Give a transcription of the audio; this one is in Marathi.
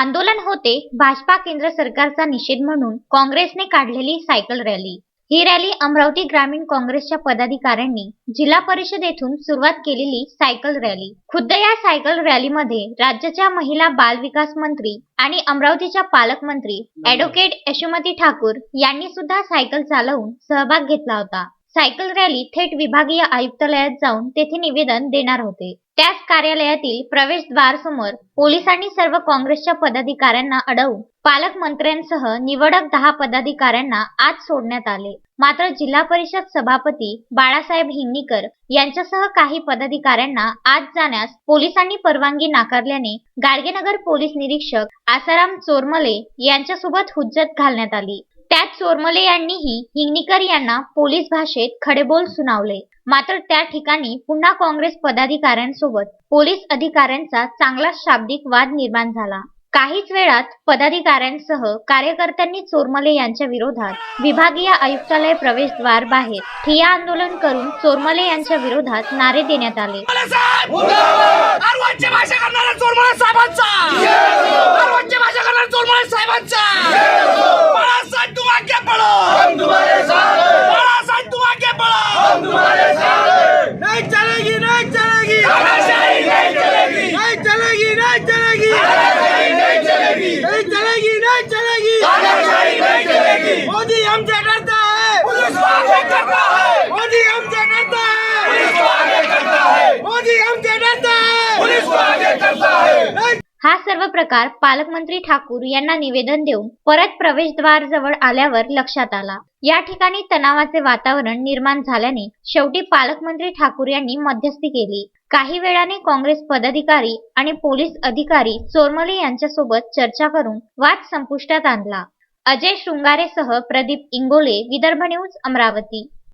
आंदोलन होते भाजपा केंद्र सरकारचा निषेध म्हणून काँग्रेसने काढलेली सायकल रॅली. ही रॅली अमरावती ग्रामीण काँग्रेसच्या पदाधिकाऱ्यांनी जिल्हा परिषद येथून सुरुवात केलेली सायकल रॅली. खुद्द या सायकल रॅलीमध्ये राज्याच्या महिला बाल विकास मंत्री आणि अमरावतीच्या पालकमंत्री ऍडव्होकेट यशोमती ठाकूर यांनी सुद्धा सायकल चालवून सहभाग घेतला होता. सायकल रॅली थेट विभागीय आयुक्तालयात जाऊन तेथे निवेदन देणार होते. त्याच कार्यालयातील प्रवेशद्वार समोर पोलिसांनी सर्व काँग्रेसच्या पदाधिकाऱ्यांना अडवून पालकमंत्र्यांसह निवडक दहा पदाधिकाऱ्यांना आत सोडण्यात आले. मात्र जिल्हा परिषद सभापती बाळासाहेब हिंगणीकर यांच्यासह काही पदाधिकाऱ्यांना आत जाण्यास पोलिसांनी परवानगी नाकारल्याने गाडगेनगर पोलीस निरीक्षक आसाराम चोरमले यांच्यासोबत हुज्जत घालण्यात आली. त्यात चोरमले यांनीही हिंगणीकर यांना पोलीस भाषेत खडेबोल सुनावले. मात्र त्या ठिकाणी पुन्हा काँग्रेस पदाधिकाऱ्यांसोबत पोलीस अधिकाऱ्यांचा चांगला शाब्दिक वाद निर्माण झाला. काहीच वेळात पदाधिकाऱ्यांसह कार्यकर्त्यांनी चोरमले यांच्या विरोधात विभागीय आयुक्तालय प्रवेशद्वार बाहेर ठिया आंदोलन करून चोरमले यांच्या विरोधात नारे देण्यात आले. हम तुम्हारे साथ हैं नहीं चलेगी नहीं चलेगी। तानाशाही नहीं चलेगी। नहीं चलेगी नहीं चलेगी। नहीं चलेगी। नहीं चलेगी नहीं चलेगी। नहीं चलेगी। मोदी हमसे डरता है। करता है। मोदी हमसे डरता है। करता है। मोदी हमसे डरता है। सर्व प्रकार पालकमंत्री ठाकूर यांना निवेदन देऊन परत प्रवेशद्वार जवळ आल्यावर लक्षात आला. या ठिकाणी तणावाचे वातावरण निर्माण झाल्याने शेवटी पालकमंत्री ठाकूर यांनी मध्यस्थी केली. काही वेळाने काँग्रेस पदाधिकारी आणि पोलीस अधिकारी चोरमले यांच्यासोबत चर्चा करून वाद संपुष्टात आणला. अजय शृंगारेसह प्रदीप इंगोले विदर्भ न्यूज अमरावती.